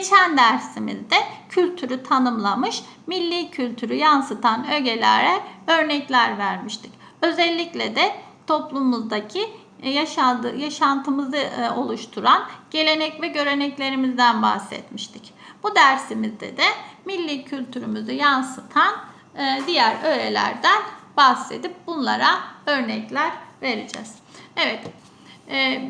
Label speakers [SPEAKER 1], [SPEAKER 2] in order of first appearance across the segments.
[SPEAKER 1] Geçen dersimizde kültürü tanımlamış, milli kültürü yansıtan ögelere örnekler vermiştik. Özellikle de toplumumuzdaki e, yaşadığı, yaşantımızı e, oluşturan gelenek ve göreneklerimizden bahsetmiştik. Bu dersimizde de milli kültürümüzü yansıtan e, diğer öğelerden bahsedip bunlara örnekler vereceğiz. Evet,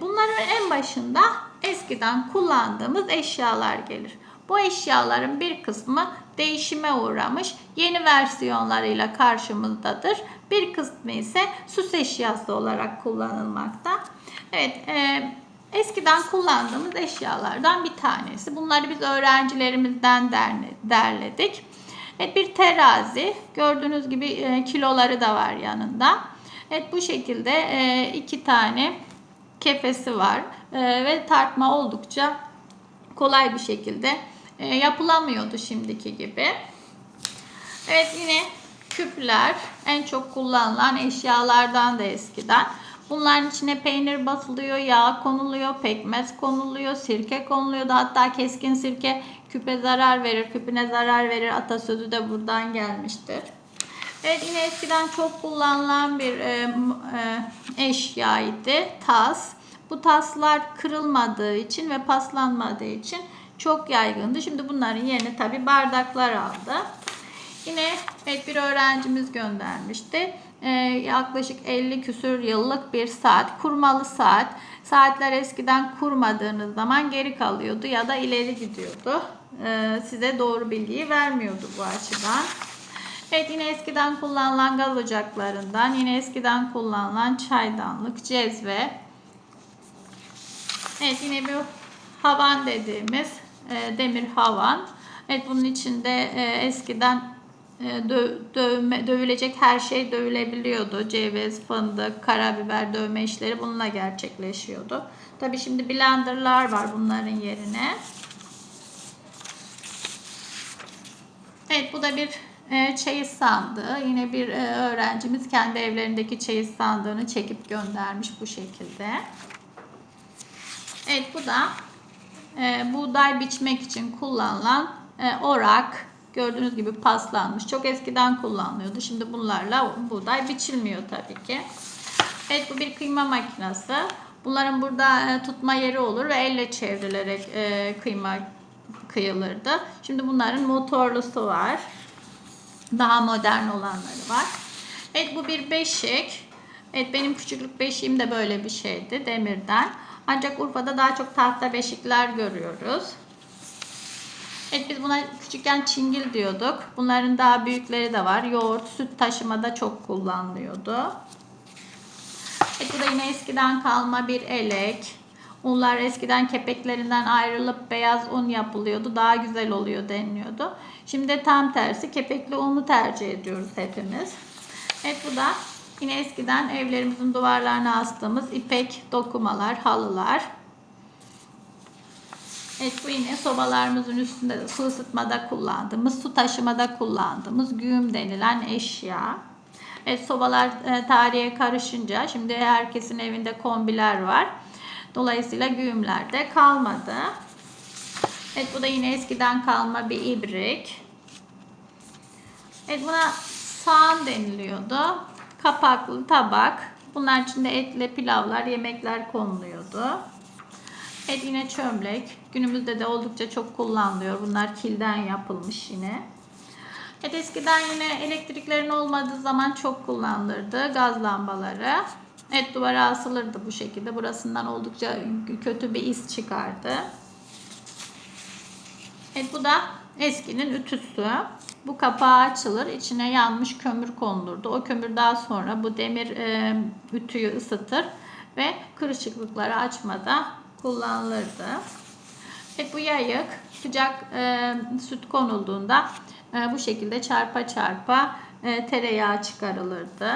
[SPEAKER 1] bunların en başında eskiden kullandığımız eşyalar gelir. Bu eşyaların bir kısmı değişime uğramış, yeni versiyonlarıyla karşımızdadır. Bir kısmı ise süs eşyası olarak kullanılmakta. Evet, e, eskiden kullandığımız eşyalardan bir tanesi. Bunları biz öğrencilerimizden derledik. Evet, bir terazi. Gördüğünüz gibi e, kiloları da var yanında. Evet, bu şekilde e, iki tane kefesi var e, ve tartma oldukça kolay bir şekilde e, yapılamıyordu şimdiki gibi. Evet yine küpler en çok kullanılan eşyalardan da eskiden. Bunların içine peynir basılıyor, yağ konuluyor, pekmez konuluyor, sirke konuluyor. Hatta keskin sirke küpe zarar verir, küpüne zarar verir atasözü de buradan gelmiştir. Evet yine eskiden çok kullanılan bir e, e, eşyaydı tas. Bu taslar kırılmadığı için ve paslanmadığı için çok yaygındı. Şimdi bunların yerine tabi bardaklar aldı. Yine evet bir öğrencimiz göndermişti. Ee, yaklaşık 50 küsür yıllık bir saat, kurmalı saat. Saatler eskiden kurmadığınız zaman geri kalıyordu ya da ileri gidiyordu. Ee, size doğru bilgiyi vermiyordu bu açıdan. Evet yine eskiden kullanılan gaz ocaklarından, yine eskiden kullanılan çaydanlık, cezve. Evet yine bir havan dediğimiz e, demir havan. Evet bunun içinde e, eskiden e, dö dövme, dövülecek her şey dövülebiliyordu. Ceviz, fındık, karabiber dövme işleri bununla gerçekleşiyordu. Tabi şimdi blenderlar var bunların yerine. Evet bu da bir e, çeyiz sandığı. Yine bir e, öğrencimiz kendi evlerindeki çeyiz sandığını çekip göndermiş bu şekilde. Evet bu da e, buğday biçmek için kullanılan e, orak. Gördüğünüz gibi paslanmış. Çok eskiden kullanılıyordu. Şimdi bunlarla buğday biçilmiyor tabii ki. Evet bu bir kıyma makinesi. Bunların burada e, tutma yeri olur ve elle çevrilerek e, kıyma kıyılırdı. Şimdi bunların motorlusu var. Daha modern olanları var. Evet bu bir beşik. Evet benim küçüklük beşiğim de böyle bir şeydi demirden. Ancak Urfa'da daha çok tahta beşikler görüyoruz. Evet biz buna küçükken çingil diyorduk. Bunların daha büyükleri de var. Yoğurt, süt taşımada çok kullanılıyordu. Evet bu da yine eskiden kalma bir elek. Unlar eskiden kepeklerinden ayrılıp beyaz un yapılıyordu. Daha güzel oluyor deniliyordu. Şimdi tam tersi kepekli unu tercih ediyoruz hepimiz. Evet bu da Yine eskiden evlerimizin duvarlarına astığımız ipek dokumalar, halılar. Evet bu yine sobalarımızın üstünde su ısıtmada kullandığımız, su taşımada kullandığımız güğüm denilen eşya. Evet sobalar e, tarihe karışınca şimdi herkesin evinde kombiler var. Dolayısıyla güğümler de kalmadı. Evet bu da yine eskiden kalma bir ibrik. Evet buna sağan deniliyordu kapaklı tabak. Bunlar içinde etli pilavlar, yemekler konuluyordu. Et yine çömlek. Günümüzde de oldukça çok kullanılıyor. Bunlar kilden yapılmış yine. Et eskiden yine elektriklerin olmadığı zaman çok kullanılırdı. Gaz lambaları. Et duvara asılırdı bu şekilde. Burasından oldukça kötü bir iz çıkardı. Evet bu da eskinin ütüsü. Bu kapağı açılır. içine yanmış kömür konulurdu. O kömür daha sonra bu demir e, ütüyü ısıtır ve kırışıklıkları açmada kullanılırdı. Evet, bu yayık sıcak e, süt konulduğunda e, bu şekilde çarpa çarpa e, tereyağı çıkarılırdı.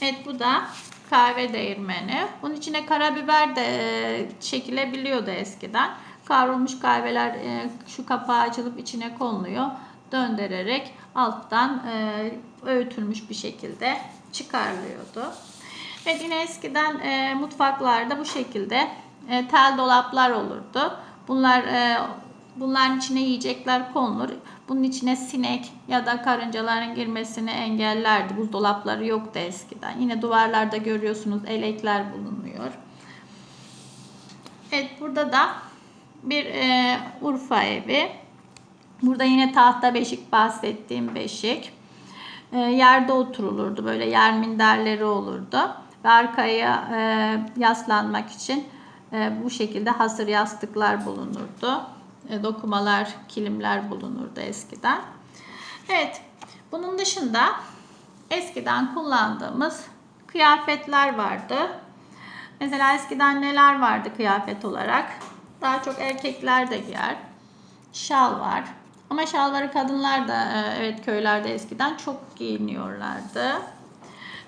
[SPEAKER 1] Evet bu da kahve değirmeni. Bunun içine karabiber de e, çekilebiliyordu eskiden. Kavrulmuş kahveler e, şu kapağı açılıp içine konuluyor döndürerek alttan e, öğütülmüş bir şekilde çıkarılıyordu. Ve yine eskiden e, mutfaklarda bu şekilde e, tel dolaplar olurdu. Bunlar e, bunların içine yiyecekler konulur. Bunun içine sinek ya da karıncaların girmesini engellerdi. Buzdolapları yoktu eskiden. Yine duvarlarda görüyorsunuz elekler bulunuyor. Evet burada da bir e, Urfa evi. Burada yine tahta beşik bahsettiğim beşik. E, yerde oturulurdu. Böyle yer minderleri olurdu. Ve arkaya e, yaslanmak için e, bu şekilde hasır yastıklar bulunurdu. E, dokumalar, kilimler bulunurdu eskiden. Evet. Bunun dışında eskiden kullandığımız kıyafetler vardı. Mesela eskiden neler vardı kıyafet olarak? Daha çok erkekler de giyer. Şal var. Ama şalları kadınlar da e, evet köylerde eskiden çok giyiniyorlardı.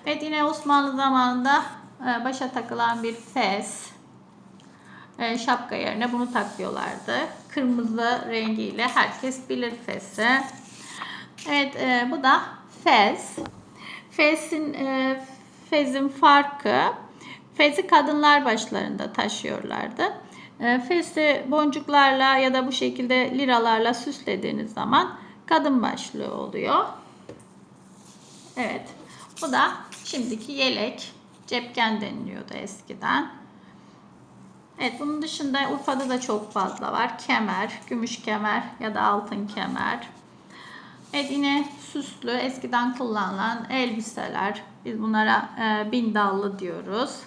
[SPEAKER 1] Evet yine Osmanlı zamanında e, başa takılan bir fes. E, şapka yerine bunu takıyorlardı. Kırmızı rengiyle herkes bilir fesi. Evet bu da fez. Fezin fezin farkı fezi kadınlar başlarında taşıyorlardı. E, fezi boncuklarla ya da bu şekilde liralarla süslediğiniz zaman kadın başlığı oluyor. Evet. Bu da şimdiki yelek. Cepken deniliyordu eskiden. Evet bunun dışında Urfa'da da çok fazla var. Kemer, gümüş kemer ya da altın kemer. Evet yine süslü eskiden kullanılan elbiseler. Biz bunlara e, bindallı diyoruz.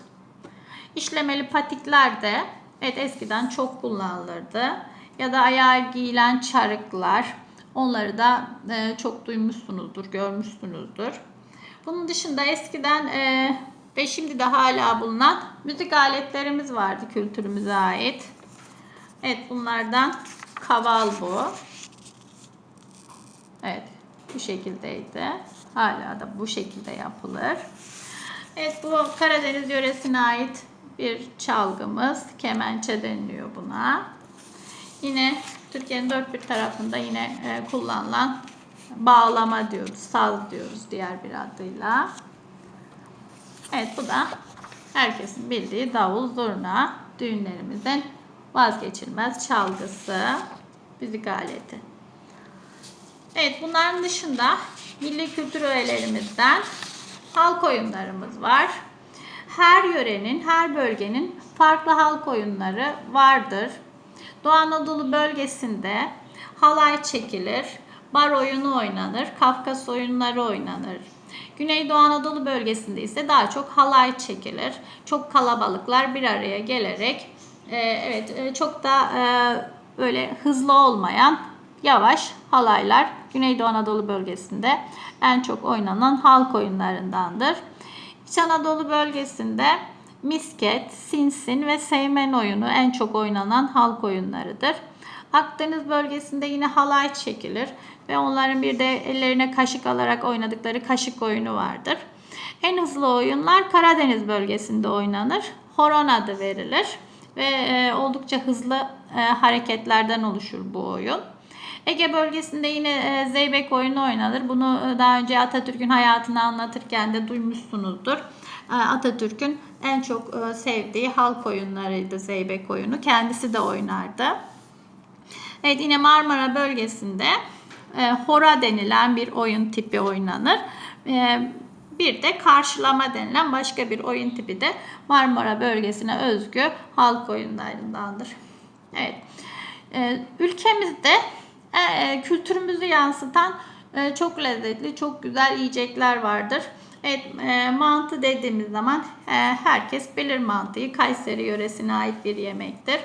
[SPEAKER 1] İşlemeli patikler de evet eskiden çok kullanılırdı. Ya da ayağa giyilen çarıklar. Onları da e, çok duymuşsunuzdur, görmüşsünüzdür. Bunun dışında eskiden e, ve şimdi de hala bulunan müzik aletlerimiz vardı kültürümüze ait. Evet bunlardan kaval bu. Evet bu şekildeydi. Hala da bu şekilde yapılır. Evet bu Karadeniz yöresine ait bir çalgımız. Kemençe deniliyor buna. Yine Türkiye'nin dört bir tarafında yine e, kullanılan bağlama diyoruz, saz diyoruz diğer bir adıyla. Evet bu da herkesin bildiği davul zurna düğünlerimizin vazgeçilmez çalgısı, müzik aleti. Evet bunların dışında milli kültür öğelerimizden halk oyunlarımız var. Her yörenin, her bölgenin farklı halk oyunları vardır. Doğu Anadolu bölgesinde halay çekilir, bar oyunu oynanır, Kafkas oyunları oynanır. Güneydoğu Anadolu bölgesinde ise daha çok halay çekilir. Çok kalabalıklar bir araya gelerek e, evet e, çok da e, böyle hızlı olmayan yavaş halaylar Güneydoğu Anadolu bölgesinde en çok oynanan halk oyunlarındandır. İç Anadolu bölgesinde misket, sinsin ve seymen oyunu en çok oynanan halk oyunlarıdır. Akdeniz bölgesinde yine halay çekilir ve onların bir de ellerine kaşık alarak oynadıkları kaşık oyunu vardır. En hızlı oyunlar Karadeniz bölgesinde oynanır. Horon adı verilir ve e, oldukça hızlı e, hareketlerden oluşur bu oyun. Ege bölgesinde yine e, zeybek oyunu oynanır. Bunu daha önce Atatürk'ün hayatını anlatırken de duymuşsunuzdur. Atatürk'ün en çok sevdiği halk oyunlarıydı zeybek oyunu. Kendisi de oynardı. Evet yine Marmara bölgesinde e, hora denilen bir oyun tipi oynanır. E, bir de karşılama denilen başka bir oyun tipi de Marmara bölgesine özgü halk oyunlarındandır. Evet. E, ülkemizde e, kültürümüzü yansıtan e, çok lezzetli, çok güzel yiyecekler vardır. Evet, e, mantı dediğimiz zaman e, herkes bilir mantıyı. Kayseri yöresine ait bir yemektir.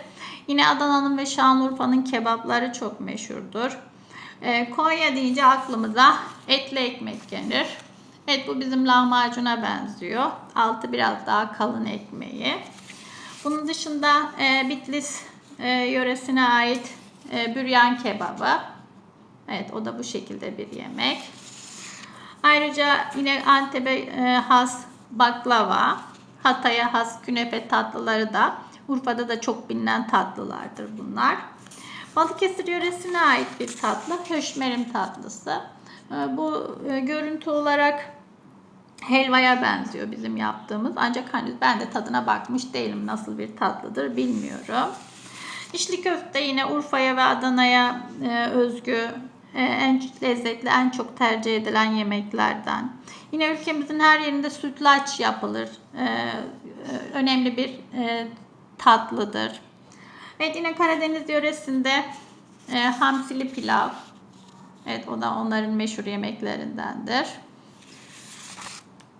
[SPEAKER 1] Yine Adana'nın ve Şanlıurfa'nın kebapları çok meşhurdur. E, Konya deyince aklımıza etli ekmek gelir. Evet bu bizim lahmacuna benziyor. Altı biraz daha kalın ekmeği. Bunun dışında e, Bitlis e, yöresine ait e, büryan kebabı. Evet o da bu şekilde bir yemek. Ayrıca yine Antep'e e, has baklava, Hatay'a has künefe tatlıları da Urfa'da da çok bilinen tatlılardır bunlar. Balıkesir yöresine ait bir tatlı höşmerim tatlısı. E, bu e, görüntü olarak helvaya benziyor bizim yaptığımız. Ancak henüz ben de tadına bakmış değilim nasıl bir tatlıdır bilmiyorum. İçli köfte yine Urfa'ya ve Adana'ya e, özgü e, en lezzetli, en çok tercih edilen yemeklerden. Yine ülkemizin her yerinde sütlaç yapılır. E, önemli bir tatlıdır. Evet yine Karadeniz yöresinde hamsili pilav. Evet o da onların meşhur yemeklerindendir.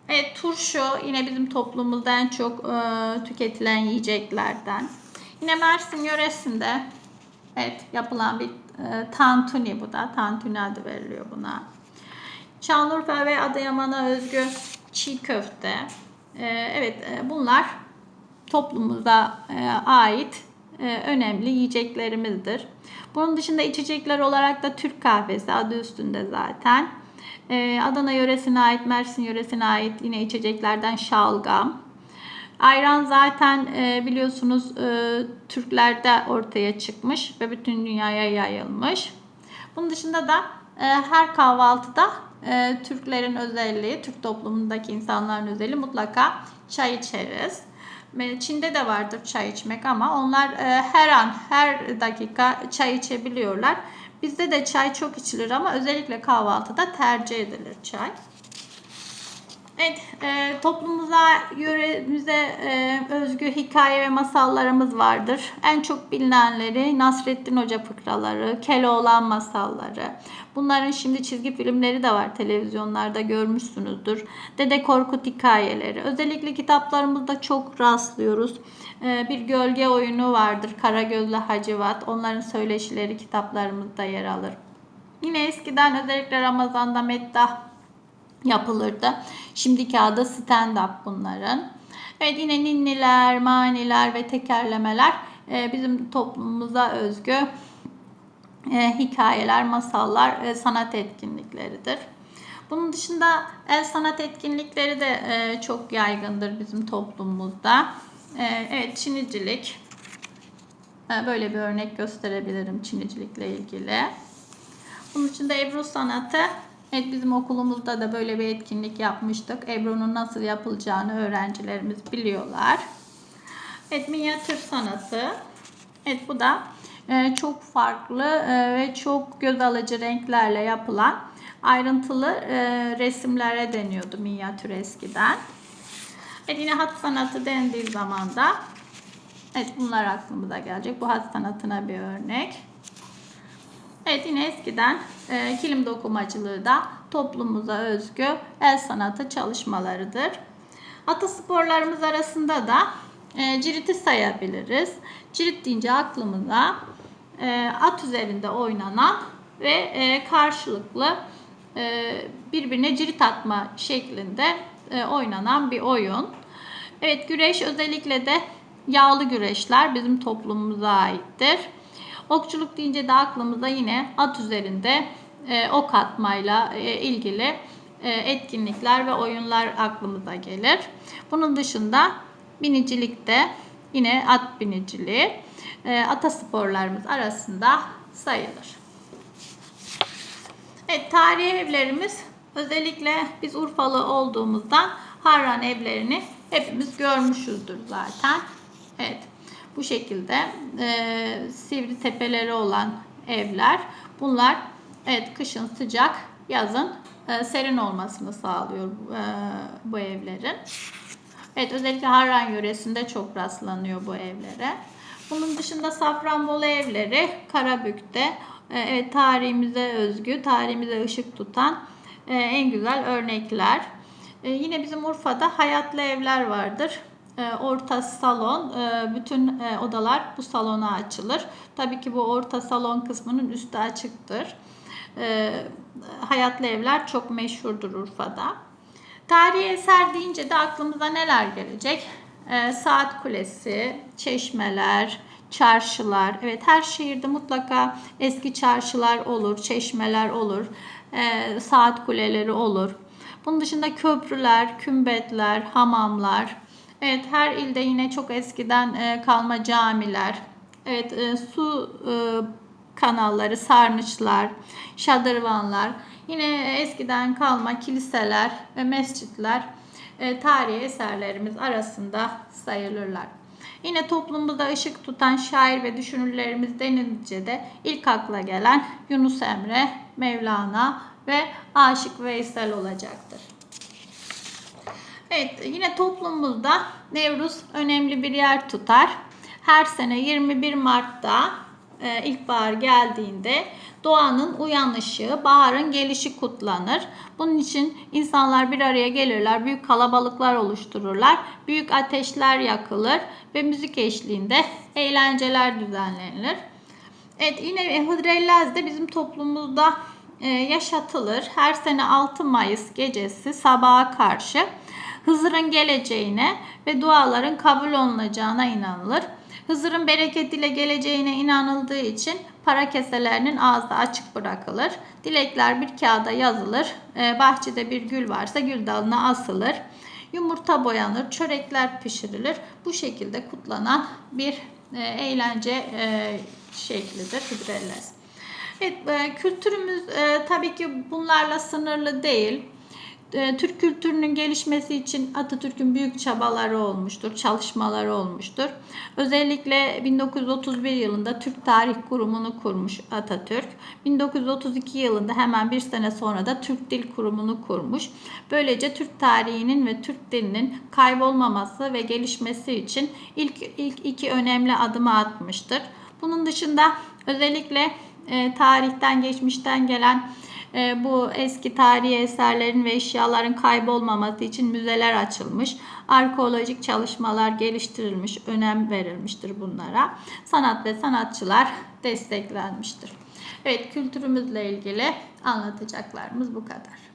[SPEAKER 1] Evet turşu yine bizim toplumumuzda en çok tüketilen yiyeceklerden. Yine Mersin yöresinde evet yapılan bir e, tantuni bu da. Tantuni adı veriliyor buna. Şanlıurfa ve Adıyaman'a özgü çiğ köfte. E, evet e, bunlar toplumumuza e, ait e, önemli yiyeceklerimizdir. Bunun dışında içecekler olarak da Türk kahvesi adı üstünde zaten. E, Adana yöresine ait, Mersin yöresine ait yine içeceklerden şalgam. Ayran zaten e, biliyorsunuz e, Türklerde ortaya çıkmış ve bütün dünyaya yayılmış. Bunun dışında da e, her kahvaltıda e, Türklerin özelliği, Türk toplumundaki insanların özelliği mutlaka çay içeriz. Çin'de de vardır çay içmek ama onlar e, her an, her dakika çay içebiliyorlar. Bizde de çay çok içilir ama özellikle kahvaltıda tercih edilir çay. Evet, e, toplumumuza, yöremize e, özgü hikaye ve masallarımız vardır. En çok bilinenleri Nasrettin Hoca fıkraları, Keloğlan masalları. Bunların şimdi çizgi filmleri de var televizyonlarda görmüşsünüzdür. Dede Korkut hikayeleri. Özellikle kitaplarımızda çok rastlıyoruz. E, bir gölge oyunu vardır Karagözlü Hacivat. Onların söyleşileri kitaplarımızda yer alır. Yine eskiden özellikle Ramazan'da meddah yapılırdı. Şimdiki adı stand-up bunların. Evet yine ninniler, maniler ve tekerlemeler e, bizim toplumumuza özgü e, hikayeler, masallar, e, sanat etkinlikleridir. Bunun dışında el sanat etkinlikleri de çok yaygındır bizim toplumumuzda. Evet çinicilik. Böyle bir örnek gösterebilirim çinicilikle ilgili. Bunun için de Ebru sanatı Evet bizim okulumuzda da böyle bir etkinlik yapmıştık. Ebru'nun nasıl yapılacağını öğrencilerimiz biliyorlar. Evet minyatür sanatı. Evet bu da e, çok farklı e, ve çok göz alıcı renklerle yapılan ayrıntılı e, resimlere deniyordu minyatür eskiden. Evet yine hat sanatı dendiği zaman da evet bunlar aklımıza gelecek. Bu hat sanatına bir örnek. Evet yine eskiden e, kilim dokumacılığı da toplumumuza özgü el sanatı çalışmalarıdır. Atasporlarımız arasında da e, ciriti sayabiliriz. Cirit deyince aklımıza e, at üzerinde oynanan ve e, karşılıklı e, birbirine cirit atma şeklinde e, oynanan bir oyun. Evet güreş özellikle de yağlı güreşler bizim toplumumuza aittir. Okçuluk deyince de aklımıza yine at üzerinde e, ok atmayla e, ilgili e, etkinlikler ve oyunlar aklımıza gelir. Bunun dışında binicilikte yine at biniciliği e, atasporlarımız arasında sayılır. Evet, tarihi evlerimiz özellikle biz Urfalı olduğumuzdan Harran evlerini hepimiz görmüşüzdür zaten. Evet. Bu şekilde e, sivri tepeleri olan evler. Bunlar evet kışın sıcak, yazın e, serin olmasını sağlıyor e, bu evlerin. Evet özellikle Harran yöresinde çok rastlanıyor bu evlere. Bunun dışında Safranbolu evleri Karabük'te e, evet tarihimize özgü, tarihimize ışık tutan e, en güzel örnekler. E, yine bizim Urfa'da hayatlı evler vardır. E, orta salon, e, bütün e, odalar bu salona açılır. Tabii ki bu orta salon kısmının üstü açıktır. Hayatlı evler çok meşhurdur Urfa'da. Tarihi eser deyince de aklımıza neler gelecek? Saat Kulesi, çeşmeler, çarşılar. Evet her şehirde mutlaka eski çarşılar olur, çeşmeler olur, saat kuleleri olur. Bunun dışında köprüler, kümbetler, hamamlar, Evet her ilde yine çok eskiden e, kalma camiler, evet e, su e, kanalları, sarnıçlar, şadırvanlar, yine eskiden kalma kiliseler ve mescitler tarihi eserlerimiz arasında sayılırlar. Yine toplumumuzda ışık tutan şair ve düşünürlerimiz denince de ilk akla gelen Yunus Emre, Mevlana ve Aşık Veysel olacaktır. Evet, yine toplumumuzda Nevruz önemli bir yer tutar. Her sene 21 Mart'ta e, ilkbahar geldiğinde doğanın uyanışı, baharın gelişi kutlanır. Bunun için insanlar bir araya gelirler, büyük kalabalıklar oluştururlar, büyük ateşler yakılır ve müzik eşliğinde eğlenceler düzenlenir. Evet yine Hıdrellez de bizim toplumumuzda e, yaşatılır. Her sene 6 Mayıs gecesi sabaha karşı Hızır'ın geleceğine ve duaların kabul olunacağına inanılır. Hızır'ın bereketiyle geleceğine inanıldığı için para keselerinin ağzı açık bırakılır. Dilekler bir kağıda yazılır. E, bahçede bir gül varsa gül dalına asılır. Yumurta boyanır, çörekler pişirilir. Bu şekilde kutlanan bir e, eğlence e, şeklidir Hıdrellez. Evet, e, kültürümüz tabii ki bunlarla sınırlı değil. E, Türk kültürünün gelişmesi için Atatürk'ün büyük çabaları olmuştur, çalışmaları olmuştur. Özellikle 1931 yılında Türk Tarih Kurumu'nu kurmuş Atatürk. 1932 yılında hemen bir sene sonra da Türk Dil Kurumu'nu kurmuş. Böylece Türk tarihinin ve Türk dilinin kaybolmaması ve gelişmesi için ilk, ilk iki önemli adımı atmıştır. Bunun dışında özellikle e, tarihten, geçmişten gelen bu eski tarihi eserlerin ve eşyaların kaybolmaması için müzeler açılmış. Arkeolojik çalışmalar geliştirilmiş, önem verilmiştir bunlara. Sanat ve sanatçılar desteklenmiştir. Evet, kültürümüzle ilgili anlatacaklarımız bu kadar.